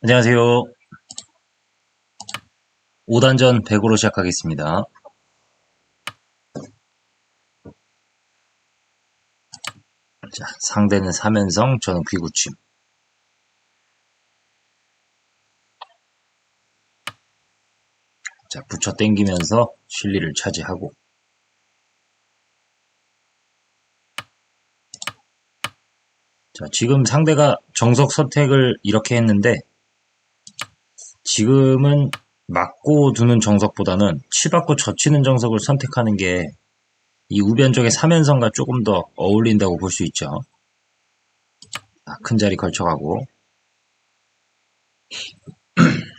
안녕하세요. 5단전 100으로 시작하겠습니다. 자, 상대는 삼연성, 저는 귀구침. 자, 붙여 당기면서 실리를 차지하고. 자, 지금 상대가 정석 선택을 이렇게 했는데, 지금은 맞고 두는 정석보다는 치받고 젖히는 정석을 선택하는 게 이 우변 쪽의 삼연성과 조금 더 어울린다고 볼 수 있죠. 아, 큰 자리 걸쳐가고.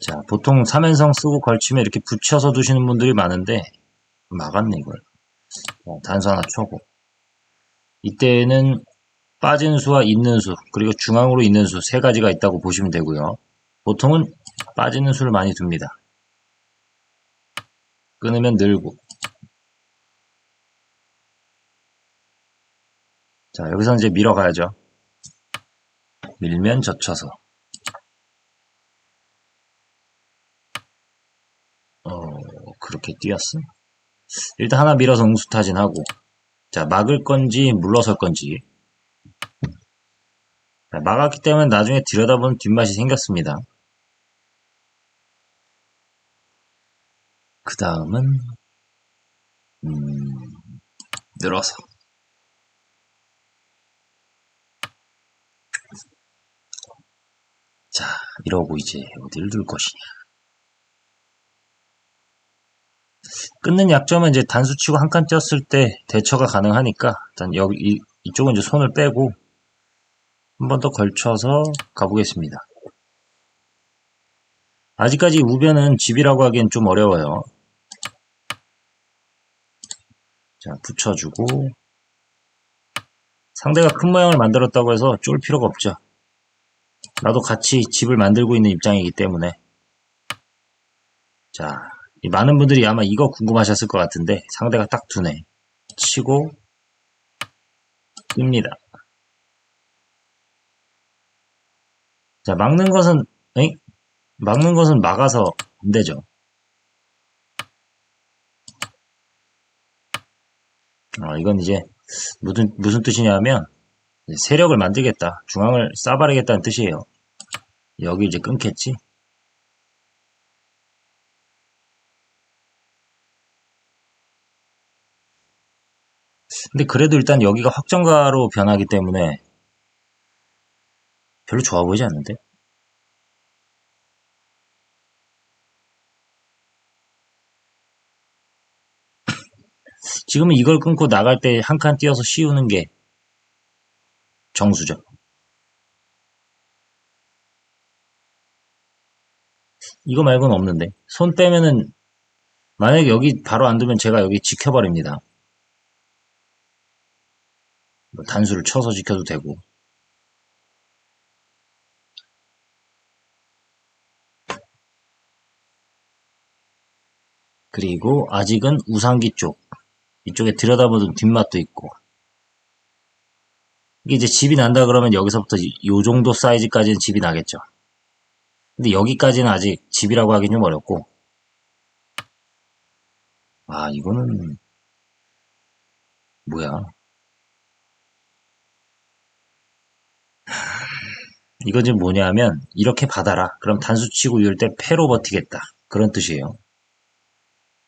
자 보통 삼연성 쓰고 걸치면 이렇게 붙여서 두시는 분들이 많은데 막았네 이걸. 어, 단수 하나 쳐고. 이때는 빠진 수와 있는 수 그리고 중앙으로 있는 수 세 가지가 있다고 보시면 되고요. 보통은 빠지는 수를 많이 둡니다. 끊으면 늘고. 자 여기서 이제 밀어 가야죠. 밀면 젖혀서. 어 그렇게 뛰었어 일단 하나 밀어서 응수타진하고. 자 막을 건지 물러설 건지. 자, 막았기 때문에 나중에 들여다보는 뒷맛이 생겼습니다. 그 다음은 음, 늘어서. 자 이러고 이제 어디를 둘 것이냐. 끊는 약점은 이제 단수 치고 한 칸 쪘을 때 대처가 가능하니까 일단 여기 이, 이쪽은 이제 손을 빼고 한 번 더 걸쳐서 가보겠습니다. 아직까지 우변은 집이라고 하기엔 좀 어려워요. 자, 붙여주고 상대가 큰 모양을 만들었다고 해서 쫄 필요가 없죠. 나도 같이 집을 만들고 있는 입장이기 때문에 자, 많은 분들이 아마 이거 궁금하셨을 것 같은데 상대가 딱 두네. 치고 뜹니다. 자, 막는 것은 에이? 막는 것은 막아서 안 되죠. 어, 이건 이제 무슨 무슨 뜻이냐면 세력을 만들겠다, 중앙을 싸바르겠다는 뜻이에요. 여기 이제 끊겠지. 근데 그래도 일단 여기가 확정가로 변하기 때문에 별로 좋아 보이지 않는데? 지금은 이걸 끊고 나갈 때 한 칸 띄어서 씌우는 게 정수죠. 이거 말고는 없는데 손 빼면은 만약에 여기 바로 안 두면 제가 여기 지켜버립니다. 뭐 단수를 쳐서 지켜도 되고 그리고 아직은 우상기 쪽 이쪽에 들여다보던 뒷맛도 있고. 이게 이제 집이 난다 그러면 여기서부터 이 정도 사이즈까지는 집이 나겠죠. 근데 여기까지는 아직 집이라고 하긴 좀 어렵고. 아 이거는 뭐야? 이건 지금 뭐냐면 이렇게 받아라. 그럼 단수 치고 이럴 때 패로 버티겠다. 그런 뜻이에요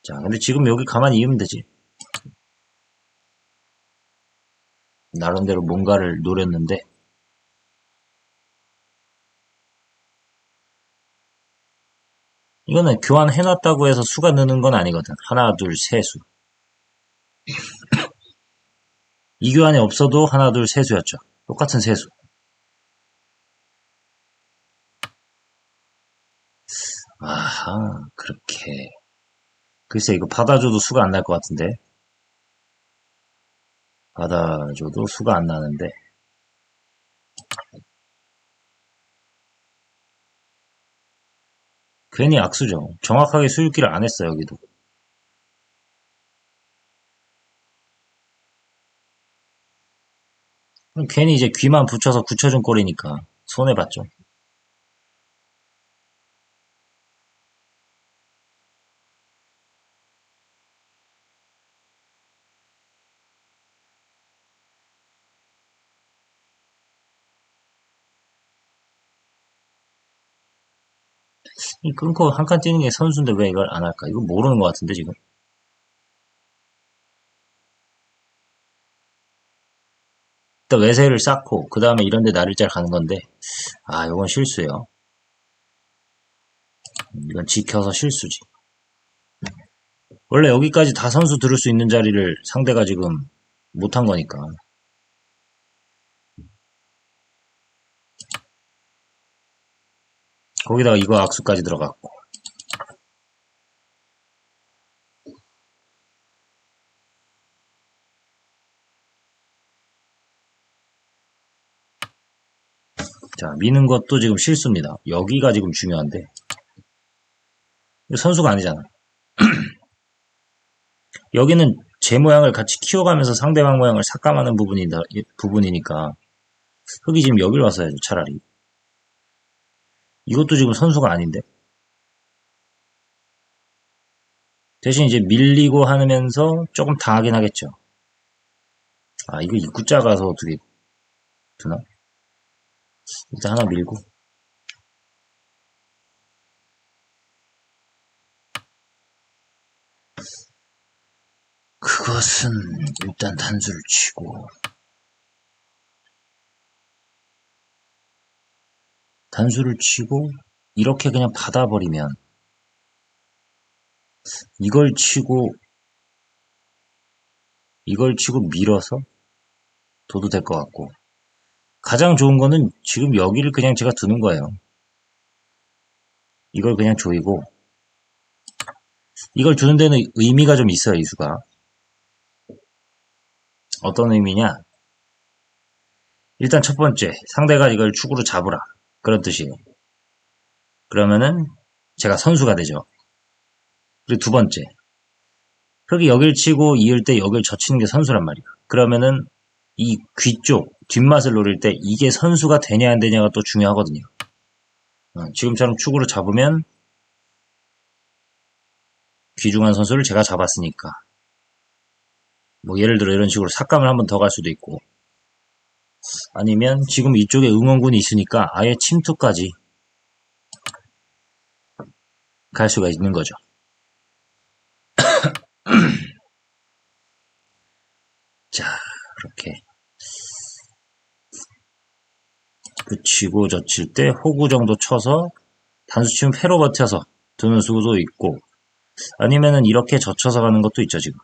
자 근데 지금 여기 가만히 있으면 되지. 나름대로 뭔가를 노렸는데. 이거는 교환해놨다고 해서 수가 느는 건 아니거든. 하나 둘 세 수. 이 교환이 없어도 하나 둘 세 수였죠. 똑같은 세 수. 아하 그렇게 글쎄 이거 받아줘도 수가 안 날 것 같은데. 받아줘도 수가 안 나는데. 괜히 악수죠. 정확하게 수육기를 안 했어 여기도. 괜히 이제 귀만 붙여서 굳혀준 꼴이니까 손해봤죠. 이 끊고 한 칸 뛰는 게 선수인데 왜 이걸 안 할까? 이거 모르는 것 같은데 지금. 일단 외세를 쌓고 그 다음에 이런데 나를 잘 가는 건데 아 이건 실수예요. 이건 지켜서 실수지. 원래 여기까지 다 선수 들을 수 있는 자리를 상대가 지금 못한 거니까. 거기다가 이거 악수까지 들어갔고. 자, 미는 것도 지금 실수입니다. 여기가 지금 중요한데. 선수가 아니잖아. 여기는 제 모양을 같이 키워가면서 상대방 모양을 삭감하는 부분이다, 부분이니까. 흙이 지금 여기로 왔어야죠, 차라리. 이것도 지금 선수가 아닌데. 대신 이제 밀리고 하면서 조금 당하긴 하겠죠. 아, 이거 입구 작아서 어떻게 되나? 일단 하나 밀고. 그것은 일단 단수를 치고 단수를 치고 이렇게 그냥 받아버리면 이걸 치고 이걸 치고 밀어서 둬도 될 것 같고 가장 좋은 거는 지금 여기를 그냥 제가 두는 거예요. 이걸 그냥 조이고 이걸 두는 데는 의미가 좀 있어요, 이 수가. 어떤 의미냐? 일단 첫 번째, 상대가 이걸 축으로 잡으라. 그런 뜻이에요. 그러면은 제가 선수가 되죠. 그리고 두 번째, 흙이 여길 치고 이을 때 여길 젖히는 게 선수란 말이야. 그러면은 이 귀 쪽, 뒷맛을 노릴 때 이게 선수가 되냐 안 되냐가 또 중요하거든요. 어, 지금처럼 축으로 잡으면 귀중한 선수를 제가 잡았으니까 뭐 예를 들어 이런 식으로 삭감을 한 번 더 갈 수도 있고 아니면 지금 이쪽에 응원군이 있으니까 아예 침투까지 갈 수가 있는 거죠. 자, 이렇게 붙이고 젖힐 때 호구 정도 쳐서 단수 치면 패로 버텨서 드는 수도 있고 아니면은 이렇게 젖혀서 가는 것도 있죠 지금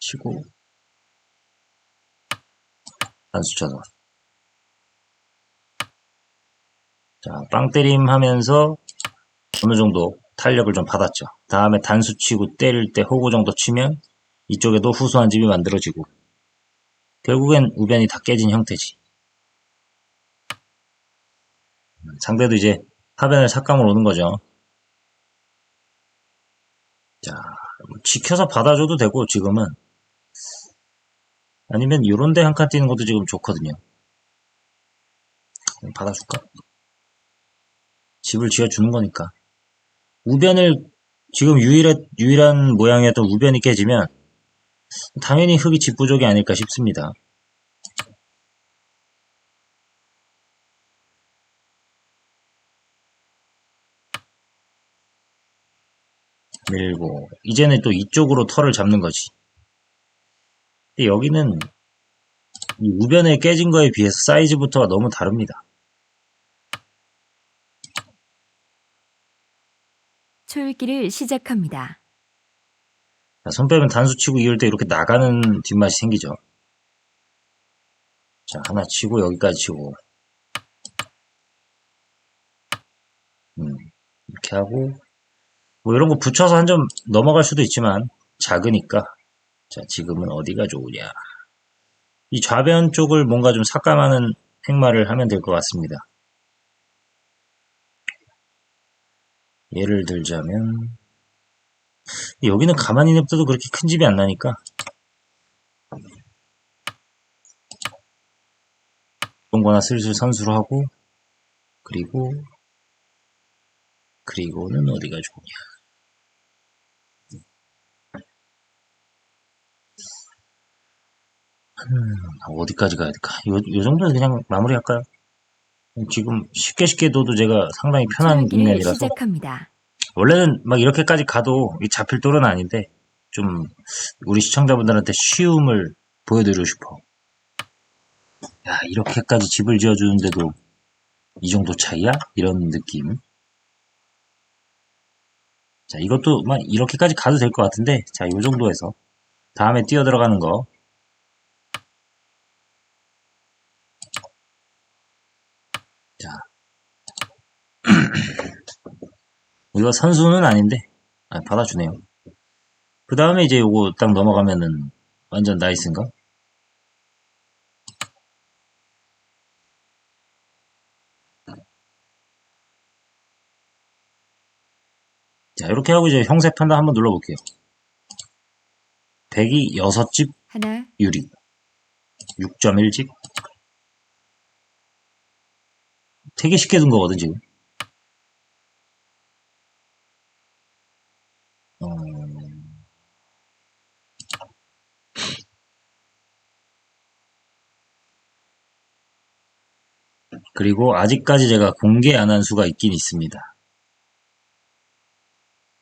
치고 단수 쳐서 자, 빵 때림 하면서 어느 정도 탄력을 좀 받았죠. 다음에 단수 치고 때릴 때 호구 정도 치면 이쪽에도 후수 한 집이 만들어지고 결국엔 우변이 다 깨진 형태지. 상대도 이제 하변을 삭감을 오는 거죠. 자, 지켜서 받아줘도 되고 지금은 아니면 이런 데 한 칸 뛰는 것도 지금 좋거든요. 받아줄까? 집을 지어주는 거니까. 우변을 지금 유일한, 유일한 모양이었던 우변이 깨지면 당연히 흙이 집 부족이 아닐까 싶습니다. 밀고 이제는 또 이쪽으로 털을 잡는 거지. 근데 여기는 이 우변에 깨진 거에 비해서 사이즈부터가 너무 다릅니다. 초읽기를 시작합니다. 자, 손 빼면 단수 치고 이럴 때 이렇게 나가는 뒷맛이 생기죠. 자, 하나 치고 여기까지 치고 음, 이렇게 하고 뭐 이런 거 붙여서 한 점 넘어갈 수도 있지만 작으니까 자 지금은 어디가 좋으냐? 이 좌변 쪽을 뭔가 좀 삭감하는 행마를 하면 될 것 같습니다. 예를 들자면 여기는 가만히 냅둬도 그렇게 큰 집이 안 나니까. 이런 거나 슬슬 선수를 하고 그리고 그리고는 어디가 좋냐 음, 어디까지 가야 될까 요, 요 정도는 그냥 마무리할까요? 지금 쉽게 쉽게 둬도 제가 상당히 편한 국면이라서 시작합니다. 원래는 막 이렇게까지 가도 이 잡힐 돌은 아닌데 좀 우리 시청자분들한테 쉬움을 보여드리고 싶어. 야 이렇게까지 집을 지어주는데도 이 정도 차이야? 이런 느낌. 자 이것도 막 이렇게까지 가도 될 것 같은데 자이 정도에서 다음에 뛰어 들어가는 거. 자 이거 선수는 아닌데 아, 받아주네요. 그 다음에 이제 요거 딱 넘어가면은 완전 나이스인가? 자 이렇게 하고 이제 형세 판단 한번 눌러볼게요. 100이 6집 하나, 유리 6.1집 되게 쉽게 둔 거거든 지금 어, 그리고 아직까지 제가 공개 안 한 수가 있긴 있습니다.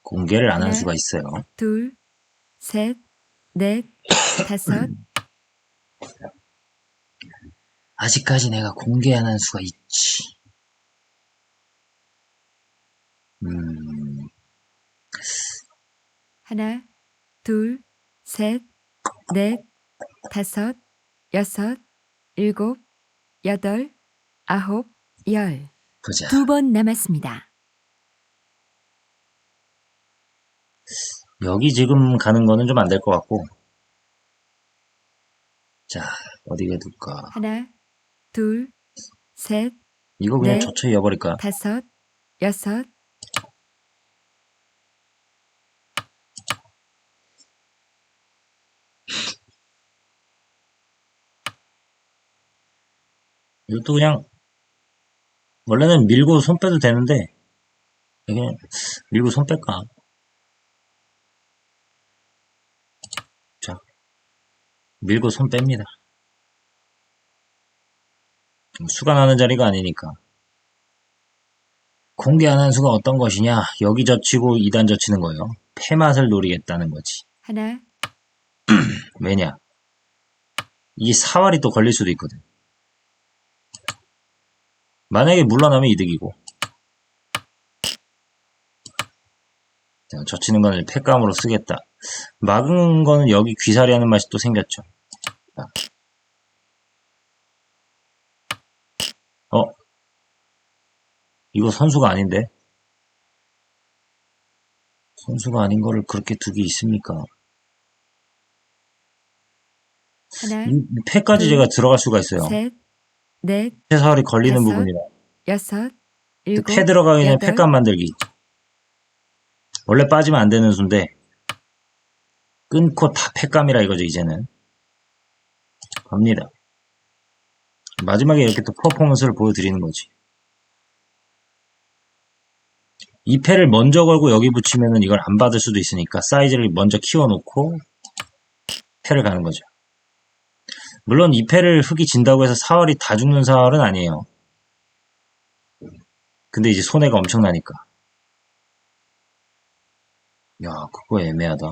공개를 안한 네. 수가 있어요. 둘, 셋, 넷, 다섯, 아직까지 내가 공개 안 한 수가 있지. 음, 하나, 둘, 셋, 넷, 다섯, 여섯, 일곱, 여덟, 아홉, 열. 보자. 두 번 남았습니다. 여기 지금 가는 거는 좀 안 될 것 같고. 자, 어디에 둘까? 하나, 둘, 셋, 이거 그냥 네. 저쳐 이어버릴까? 다섯, 여섯, 이것도 그냥, 원래는 밀고 손 빼도 되는데, 그냥 밀고 손 뺄까? 자, 밀고 손 뺍니다. 수가 나는 자리가 아니니까. 공개 안한 수가 어떤 것이냐? 여기 젖히고 2단 젖히는 거예요. 폐맛을 노리겠다는 거지. 하나, 왜냐? 이 사활이 또 걸릴 수도 있거든. 만약에 물러나면 이득이고. 자, 젖히는 거는 폐감으로 쓰겠다. 막은 거는 여기 귀살이 하는 맛이 또 생겼죠. 자. 어? 이거 선수가 아닌데? 선수가 아닌 거를 그렇게 두기 있습니까? 하나, 이 폐까지 제가 들어갈 수가 있어요. 셋, 넷, 폐 사활이 걸리는 다섯, 부분이라. 여섯, 일곱, 폐 들어가기 전에 여덟, 폐감 만들기. 원래 빠지면 안 되는 수인데 끊고 다 폐감이라 이거죠 이제는. 갑니다. 마지막에 이렇게 또 퍼포먼스를 보여드리는 거지. 이 패를 먼저 걸고 여기 붙이면은 이걸 안 받을 수도 있으니까 사이즈를 먼저 키워놓고 패를 가는 거죠. 물론 이 패를 흙이 진다고 해서 사활이 다 죽는 사활은 아니에요. 근데 이제 손해가 엄청나니까. 야, 그거 애매하다.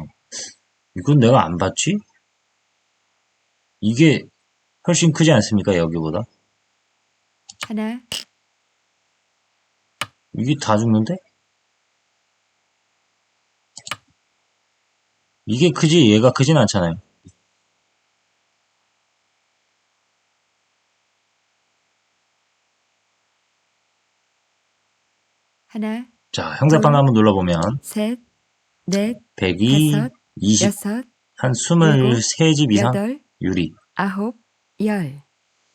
이건 내가 안 봤지? 이게 훨씬 크지 않습니까, 여기보다? 하나, 이게 다 죽는데? 이게 크지, 얘가 크진 않잖아요. 하나, 자, 형사판 한번 눌러보면, 셋, 넷, 102, 다섯, 20, 여섯, 한 23집 이상 여덟, 유리. 아홉, 열.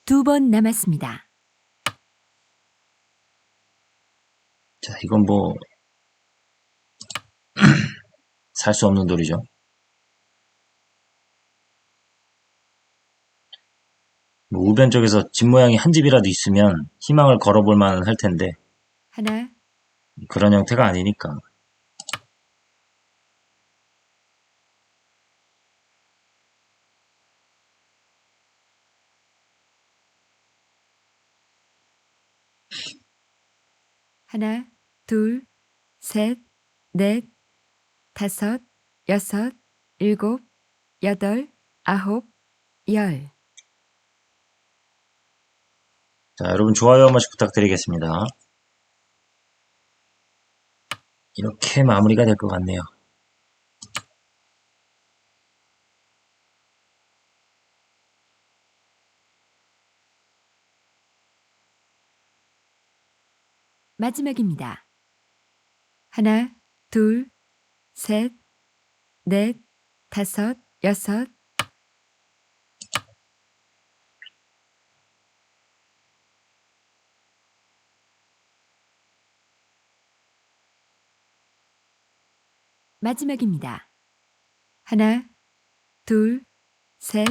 두 번 남았습니다. 자, 이건 뭐, 살 수 없는 돌이죠. 뭐 우변 쪽에서 집 모양이 한 집이라도 있으면 희망을 걸어볼 만은 할 텐데 하나, 그런 형태가 아니니까. 하나, 둘, 셋, 넷, 다섯, 여섯, 일곱, 여덟, 아홉, 열. 자, 여러분 좋아요 한 번씩 부탁드리겠습니다. 이렇게 마무리가 될 것 같네요. 마지막입니다. 하나, 둘, 셋, 넷, 다섯, 여섯, 마지막입니다. 하나, 둘, 셋,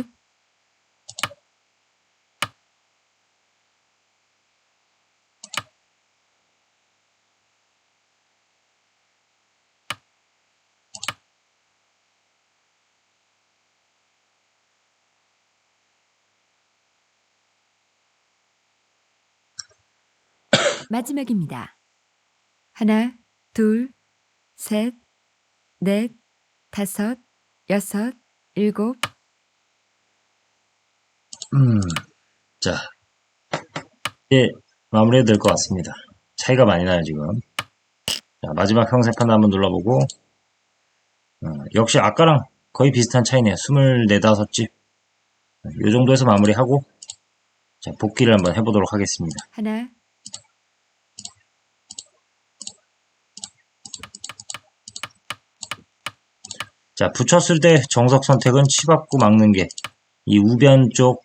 마지막입니다. 하나, 둘, 셋, 넷, 다섯, 여섯, 일곱, 음, 자, 이제 마무리해도 될 것 같습니다. 차이가 많이 나요, 지금. 자, 마지막 형세판 한번 눌러보고, 어, 역시 아까랑 거의 비슷한 차이네요. 24, 5집. 이 정도에서 마무리하고, 자, 복귀를 한번 해보도록 하겠습니다. 하나, 자, 붙였을 때 정석 선택은 치받고 막는 게, 이 우변 쪽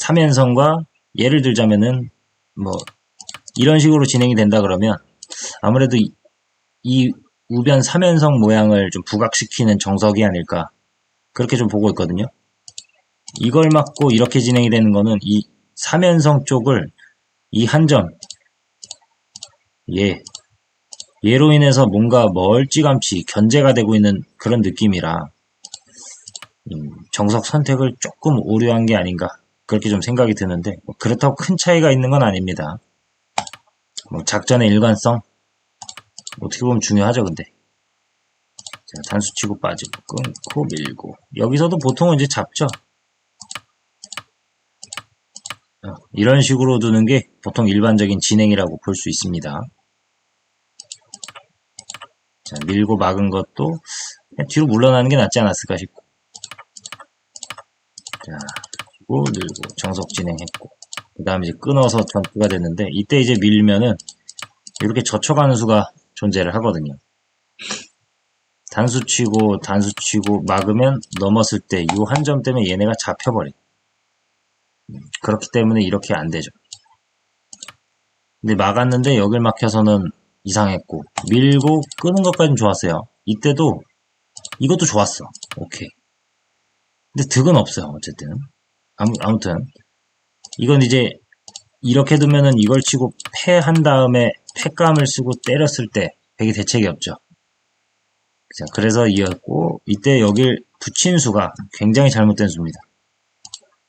3연성과 예를 들자면은, 뭐, 이런 식으로 진행이 된다 그러면, 아무래도 이, 이 우변 3연성 모양을 좀 부각시키는 정석이 아닐까. 그렇게 좀 보고 있거든요. 이걸 막고 이렇게 진행이 되는 거는 이 3연성 쪽을 이 한 점, 예, 얘로 인해서 뭔가 멀찌감치 견제가 되고 있는 그런 느낌이라 음, 정석 선택을 조금 오류한 게 아닌가 그렇게 좀 생각이 드는데 뭐 그렇다고 큰 차이가 있는 건 아닙니다. 뭐 작전의 일관성 어떻게 보면 중요하죠 근데 자, 단수 치고 빠지고 끊고 밀고 여기서도 보통은 이제 잡죠. 어, 이런 식으로 두는 게 보통 일반적인 진행이라고 볼 수 있습니다. 자, 밀고 막은 것도 뒤로 물러나는 게 낫지 않았을까 싶고. 자, 그리고 밀고 정석 진행했고. 그 다음에 이제 끊어서 전투가 됐는데, 이때 이제 밀면은 이렇게 젖혀가는 수가 존재를 하거든요. 단수 치고, 단수 치고, 막으면 넘었을 때, 이 한 점 때문에 얘네가 잡혀버려. 음, 그렇기 때문에 이렇게 안 되죠. 근데 막았는데, 여길 막혀서는 이상했고 밀고 끄는 것까지는 좋았어요. 이때도 이것도 좋았어. 오케이. 근데 득은 없어요. 어쨌든 아무, 아무튼 이건 이제 이렇게 두면은 이걸 치고 패 한 다음에 패감을 쓰고 때렸을 때 백이 대책이 없죠. 자, 그래서 이었고 이때 여길 붙인 수가 굉장히 잘못된 수입니다.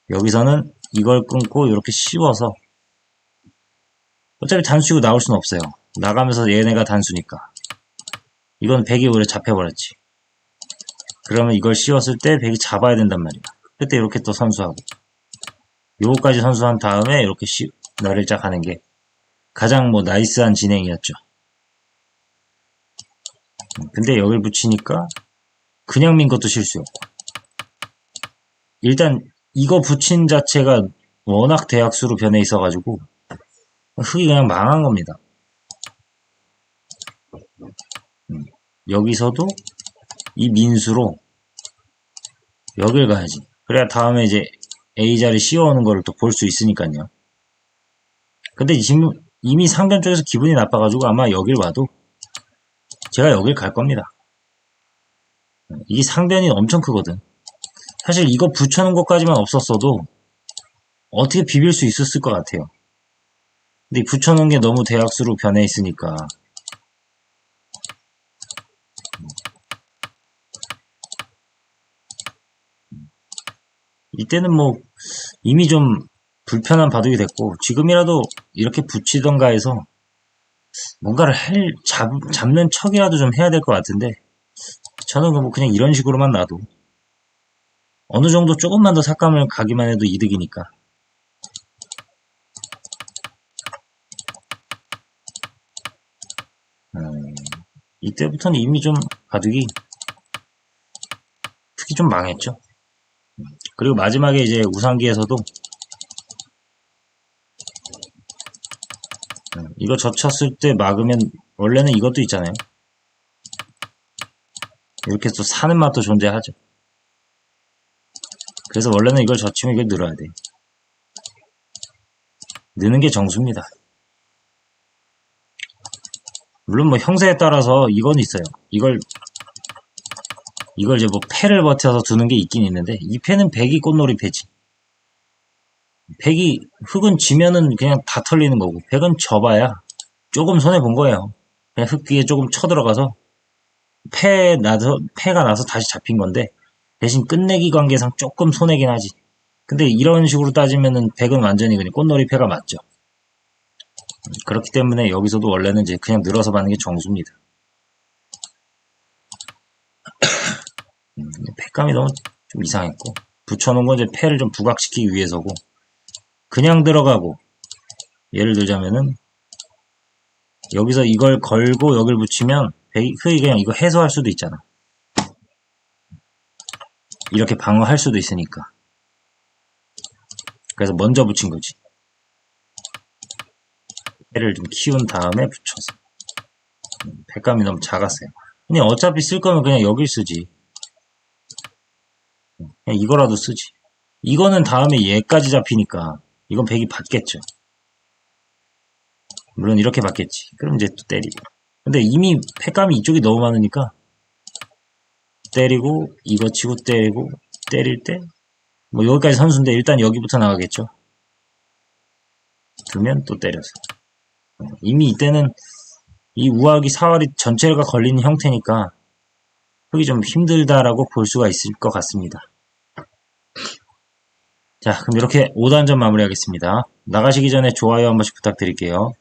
여기서는 이걸 끊고 이렇게 씌워서 어차피 단수치고 나올 수는 없어요. 나가면서 얘네가 단수니까. 이건 백이 오히려 잡혀버렸지. 그러면 이걸 씌웠을 때 백이 잡아야 된단 말이야. 그때 이렇게 또 선수하고. 요거까지 선수한 다음에 이렇게 씌, 너를 짝 하는 게 가장 뭐 나이스한 진행이었죠. 음, 근데 여길 붙이니까 그냥 민 것도 실수였고. 일단 이거 붙인 자체가 워낙 대학수로 변해 있어가지고 흙이 그냥 망한 겁니다. 여기서도 이 민수로 여길 가야지. 그래야 다음에 이제 A자리 씌워오는 거를 또 볼 수 있으니까요. 근데 지금 이미 상변 쪽에서 기분이 나빠가지고 아마 여길 와도 제가 여길 갈 겁니다. 이게 상변이 엄청 크거든. 사실 이거 붙여놓은 것까지만 없었어도 어떻게 비빌 수 있었을 것 같아요. 근데 이 붙여놓은 게 너무 대학수로 변해 있으니까 이때는 뭐 이미 좀 불편한 바둑이 됐고 지금이라도 이렇게 붙이던가 해서 뭔가를 할, 잡, 잡는 척이라도 좀 해야 될 것 같은데 저는 뭐 그냥 이런 식으로만 놔도 어느 정도 조금만 더 삭감을 가기만 해도 이득이니까 음, 이때부터는 이미 좀 바둑이 특히 좀 망했죠. 그리고 마지막에 이제 우상기에서도 음, 이거 젖혔을 때 막으면 원래는 이것도 있잖아요. 이렇게 또 사는 맛도 존재하죠. 그래서 원래는 이걸 젖히면 이걸 늘어야 돼. 느는 게 정수입니다. 물론 뭐 형세에 따라서 이건 있어요. 이걸 이걸 이제 뭐 패를 버텨서 두는 게 있긴 있는데 이 패는 백이 꽃놀이 패지. 백이 흙은 지면은 그냥 다 털리는 거고 백은 져봐야 조금 손해 본 거예요. 그냥 흙 뒤에 조금 쳐들어가서 패 나서 패가 나서 다시 잡힌 건데 대신 끝내기 관계상 조금 손해긴 하지. 근데 이런 식으로 따지면은 백은 완전히 그냥 꽃놀이 패가 맞죠. 그렇기 때문에 여기서도 원래는 이제 그냥 늘어서 받는 게 정수입니다. 음, 패감이 너무 좀 이상했고 붙여놓은 건 이제 패를 좀 부각시키기 위해서고 그냥 들어가고 예를 들자면은 여기서 이걸 걸고 여길 붙이면 배- 흙이 그냥 이거 해소할 수도 있잖아. 이렇게 방어할 수도 있으니까. 그래서 먼저 붙인 거지. 패를 좀 키운 다음에 붙여서. 음, 백감이 너무 작았어요. 그냥 어차피 쓸 거면 그냥 여길 쓰지. 이거라도 쓰지. 이거는 다음에 얘까지 잡히니까 이건 백이 받겠죠. 물론 이렇게 받겠지. 그럼 이제 또 때리고. 근데 이미 패감이 이쪽이 너무 많으니까 때리고 이거 치고 때리고 때릴 때 뭐 여기까지 선수인데 일단 여기부터 나가겠죠. 두면 또 때려서. 이미 이때는 이 우악이 사월이 전체가 걸리는 형태니까 흙이 좀 힘들다라고 볼 수가 있을 것 같습니다. 자, 그럼 이렇게 5단전 마무리하겠습니다. 나가시기 전에 좋아요 한 번씩 부탁드릴게요.